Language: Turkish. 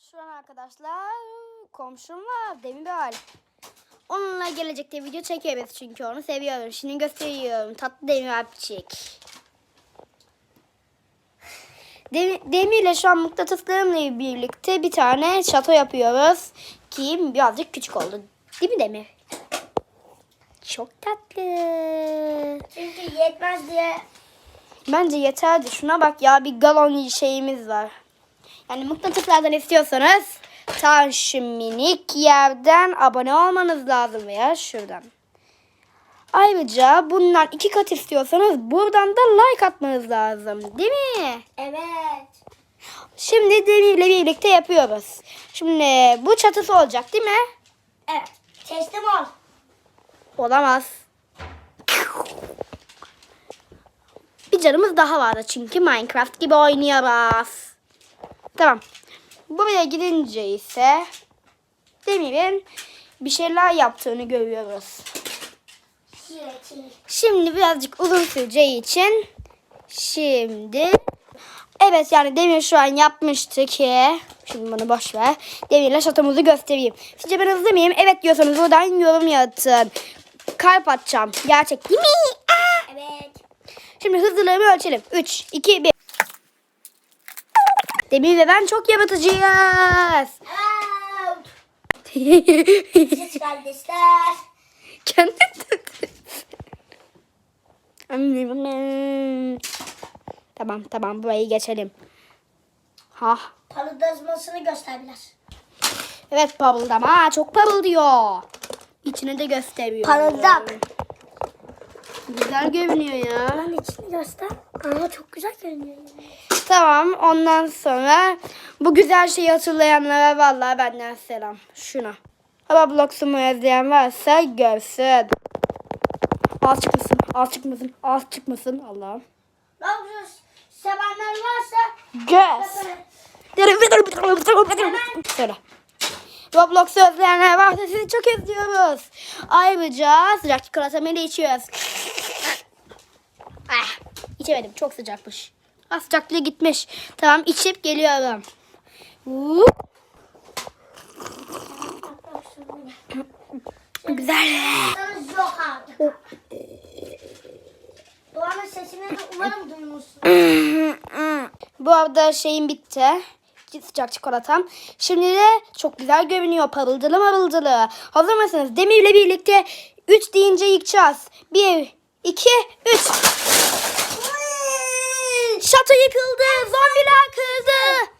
Şu an arkadaşlar komşum var Demirel. Onunla gelecekte video çekiyoruz çünkü onu seviyorum. Şimdi gösteriyorum. Tatlı Demirel Piçik. Demir, Demir'le şu an mıknatıslarımla birlikte bir tane şato yapıyoruz. Ki birazcık küçük oldu. Değil mi Demir? Çok tatlı. Çünkü yetmez diye. Bence yeterdi. Şuna bak ya bir galon şeyimiz var. Yani mıknatıslardan istiyorsanız ta şu minik yerden abone olmanız lazım veya şuradan. Ayrıca bundan iki kat istiyorsanız buradan da like atmanız lazım. Değil mi? Evet. Şimdi Demir'le birlikte yapıyoruz. Şimdi bu çatısı olacak değil mi? Evet. Teslim ol. Olamaz. Bir canımız daha vardı çünkü Minecraft gibi oynuyoruz. Tamam. Buraya gidince ise Demir'in bir şeyler yaptığını görüyoruz. Şimdi birazcık uzun süreceği için şimdi evet yani Demir şu an yapmıştı ki şimdi bunu boş ver. Demir'le şatomuzu göstereyim. Sizce ben hızlı mıyım? Evet diyorsanız buradan yorum yazın. Kalp atacağım. Gerçek değil mi? Aa! Evet. Şimdi hızlılığımı ölçelim. 3, 2, 1. Demir ve ben çok yaratıcıyız. Siz kardeşler. Kendi Tamam tamam burayı geçelim. Ha. Palıdazmasını göster biraz. Evet parıldama. Çok parıldıyor. İçini de gösteriyor. Parıldak. Güzel görünüyor ya. Lan içini göster. Aa çok güzel görünüyor. Tamam ondan sonra bu güzel şeyi hatırlayanlara vallahi benden selam. Şuna. Hava bloksumu izleyen varsa görsün. Az çıkmasın, az çıkmasın, az çıkmasın Allah'ım. Roblox sevenler varsa Göz. Söyle. Roblox özleyenler varsa sizi çok özlüyoruz. Ayrıca sıcak çikolatamı da içiyoruz. Ah, içemedim. Çok sıcakmış. Ah, sıcaklığı gitmiş. Tamam içip geliyorum. Hop. Güzel. Doğan'ın sesini de umarım duymuşsun. Bu arada şeyim bitti. Sıcak çikolatam. Şimdi de çok güzel görünüyor. Parıldılı marıldılı. Hazır mısınız? Demir'le birlikte 3 deyince yıkacağız. 1, 2, 3. Şato yıkıldı. Zombiler kırdı.